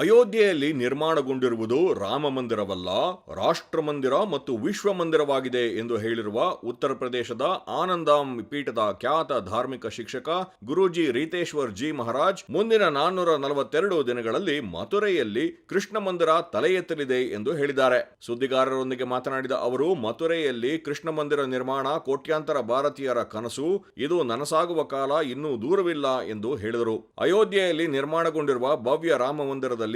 ಅಯೋಧ್ಯೆಯಲ್ಲಿ ನಿರ್ಮಾಣಗೊಂಡಿರುವುದು ರಾಮ ಮಂದಿರವಲ್ಲ ರಾಷ್ಟ್ರ ಮಂದಿರ ಮತ್ತು ವಿಶ್ವ ಮಂದಿರವಾಗಿದೆ ಎಂದು ಹೇಳಿರುವ ಉತ್ತರ ಪ್ರದೇಶದ ಆನಂದಾಂ ಪೀಠದ ಖ್ಯಾತ ಧಾರ್ಮಿಕ ಶಿಕ್ಷಕ ಗುರೂಜಿ ರೀತೇಶ್ವರ್ ಜಿ ಮಹಾರಾಜ್ ಮುಂದಿನ ನಾನ್ನೂರ ನಲವತ್ತೆರಡು ದಿನಗಳಲ್ಲಿ ಮಥುರೆಯಲ್ಲಿ ಕೃಷ್ಣ ಮಂದಿರ ತಲೆ ಎತ್ತಲಿದೆ ಎಂದು ಹೇಳಿದ್ದಾರೆ. ಸುದ್ದಿಗಾರರೊಂದಿಗೆ ಮಾತನಾಡಿದ ಅವರು, ಮಥುರೆಯಲ್ಲಿ ಕೃಷ್ಣ ಮಂದಿರ ನಿರ್ಮಾಣ ಕೋಟ್ಯಾಂತರ ಭಾರತೀಯರ ಕನಸು, ಇದು ನನಸಾಗುವ ಕಾಲ ಇನ್ನೂ ದೂರವಿಲ್ಲ ಎಂದು ಹೇಳಿದರು. ಅಯೋಧ್ಯೆಯಲ್ಲಿ ನಿರ್ಮಾಣಗೊಂಡಿರುವ ಭವ್ಯ ರಾಮ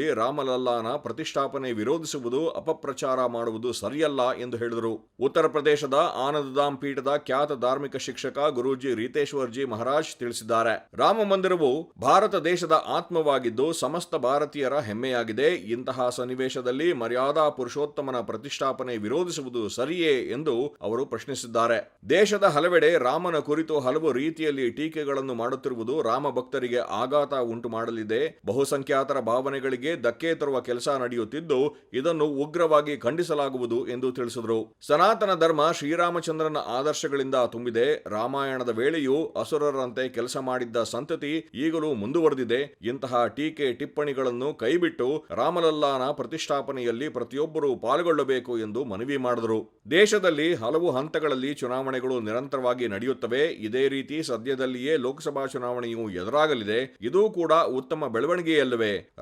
ರಾಮಲಲ್ಲಾನ ಪ್ರತಿಷ್ಠಾಪನೆ ವಿರೋಧಿಸುವುದು, ಅಪಪ್ರಚಾರ ಮಾಡುವುದು ಸರಿಯಲ್ಲ ಎಂದು ಹೇಳಿದರು. ಉತ್ತರ ಪ್ರದೇಶದ ಆನಂದಧಾಮ್ ಪೀಠದ ಖ್ಯಾತ ಧಾರ್ಮಿಕ ಶಿಕ್ಷಕ ಗುರೂಜಿ ರೀತೇಶ್ವರ್ ಜಿ ಮಹಾರಾಜ್ ತಿಳಿಸಿದ್ದಾರೆ. ರಾಮ ಮಂದಿರವು ಭಾರತ ದೇಶದ ಆತ್ಮವಾಗಿದ್ದು, ಸಮಸ್ತ ಭಾರತೀಯರ ಹೆಮ್ಮೆಯಾಗಿದೆ. ಇಂತಹ ಸನ್ನಿವೇಶದಲ್ಲಿ ಮರ್ಯಾದಾ ಪುರುಷೋತ್ತಮನ ಪ್ರತಿಷ್ಠಾಪನೆ ವಿರೋಧಿಸುವುದು ಸರಿಯೇ ಎಂದು ಅವರು ಪ್ರಶ್ನಿಸಿದ್ದಾರೆ. ದೇಶದ ಹಲವೆಡೆ ರಾಮನ ಕುರಿತು ಹಲವು ರೀತಿಯಲ್ಲಿ ಟೀಕೆಗಳನ್ನು ಮಾಡುತ್ತಿರುವುದು ರಾಮ ಭಕ್ತರಿಗೆ ಆಘಾತ ಉಂಟು ಮಾಡಲಿದೆ ಬಹುಸಂಖ್ಯಾತರ ಭಾವನೆಗಳಿಗೆ ಧಕ್ಕೆ ತರುವ ಕೆಲಸ ನಡೆಯುತ್ತಿದ್ದು, ಇದನ್ನು ಉಗ್ರವಾಗಿ ಖಂಡಿಸಲಾಗುವುದು ಎಂದು ತಿಳಿಸಿದರು. ಸನಾತನ ಧರ್ಮ ಶ್ರೀರಾಮಚಂದ್ರನ ಆದರ್ಶಗಳಿಂದ ತುಂಬಿದೆ. ರಾಮಾಯಣದ ವೇಳೆಯೂ ಅಸುರರಂತೆ ಕೆಲಸ ಮಾಡಿದ್ದ ಸಂತತಿ ಈಗಲೂ ಮುಂದುವರೆದಿದೆ. ಇಂತಹ ಟೀಕೆ ಟಿಪ್ಪಣಿಗಳನ್ನು ಕೈಬಿಟ್ಟು ರಾಮಲಲ್ಲಾನ ಪ್ರತಿಷ್ಠಾಪನೆಯಲ್ಲಿ ಪ್ರತಿಯೊಬ್ಬರೂ ಪಾಲ್ಗೊಳ್ಳಬೇಕು ಎಂದು ಮನವಿ ಮಾಡಿದರು. ದೇಶದಲ್ಲಿ ಹಲವು ಹಂತಗಳಲ್ಲಿ ಚುನಾವಣೆಗಳು ನಿರಂತರವಾಗಿ ನಡೆಯುತ್ತವೆ. ಇದೇ ರೀತಿ ಸದ್ಯದಲ್ಲಿಯೇ ಲೋಕಸಭಾ ಚುನಾವಣೆಯು ಎದುರಾಗಲಿದೆ. ಇದೂ ಕೂಡ ಉತ್ತಮ ಬೆಳವಣಿಗೆಯಲ್ಲವೇ.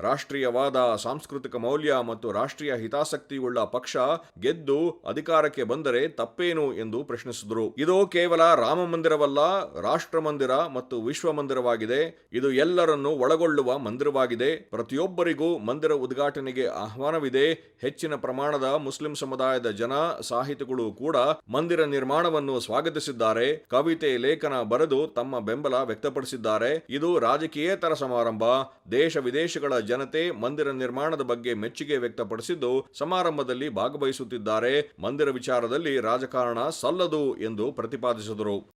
ರಾಷ್ಟ್ರೀಯವಾದ, ಸಾಂಸ್ಕೃತಿಕ ಮೌಲ್ಯ ಮತ್ತು ರಾಷ್ಟ್ರೀಯ ಹಿತಾಸಕ್ತಿಯುಳ್ಳ ಪಕ್ಷ ಗೆದ್ದು ಅಧಿಕಾರಕ್ಕೆ ಬಂದರೆ ತಪ್ಪೇನು ಎಂದು ಪ್ರಶ್ನಿಸಿದರು. ಇದು ಕೇವಲ ರಾಮ ಮಂದಿರವಲ್ಲ, ರಾಷ್ಟ್ರ ಮಂದಿರ ಮತ್ತು ವಿಶ್ವ ಮಂದಿರವಾಗಿದೆ. ಇದು ಎಲ್ಲರನ್ನು ಒಳಗೊಳ್ಳುವ ಮಂದಿರವಾಗಿದೆ. ಪ್ರತಿಯೊಬ್ಬರಿಗೂ ಮಂದಿರ ಉದ್ಘಾಟನೆಗೆ ಆಹ್ವಾನವಿದೆ. ಹೆಚ್ಚಿನ ಪ್ರಮಾಣದ ಮುಸ್ಲಿಂ ಸಮುದಾಯದ ಜನ, ಸಾಹಿತಿಗಳು ಕೂಡ ಮಂದಿರ ನಿರ್ಮಾಣವನ್ನು ಸ್ವಾಗತಿಸಿದ್ದಾರೆ. ಕವಿತೆ, ಲೇಖನ ಬರೆದು ತಮ್ಮ ಬೆಂಬಲ ವ್ಯಕ್ತಪಡಿಸಿದ್ದಾರೆ. ಇದು ರಾಜಕೀಯೇತರ ಸಮಾರಂಭ. ದೇಶ ವಿದೇಶಗಳ ಜನತೆ ಮಂದಿರ ನಿರ್ಮಾಣದ ಬಗ್ಗೆ ಮೆಚ್ಚುಗೆ ವ್ಯಕ್ತಪಡಿಸಿದ್ದು ಸಮಾರಂಭದಲ್ಲಿ ಭಾಗವಹಿಸುತ್ತಿದ್ದಾರೆ. ಮಂದಿರ ವಿಚಾರದಲ್ಲಿ ರಾಜಕಾರಣ ಸಲ್ಲದು ಎಂದು ಪ್ರತಿಪಾದಿಸಿದರು.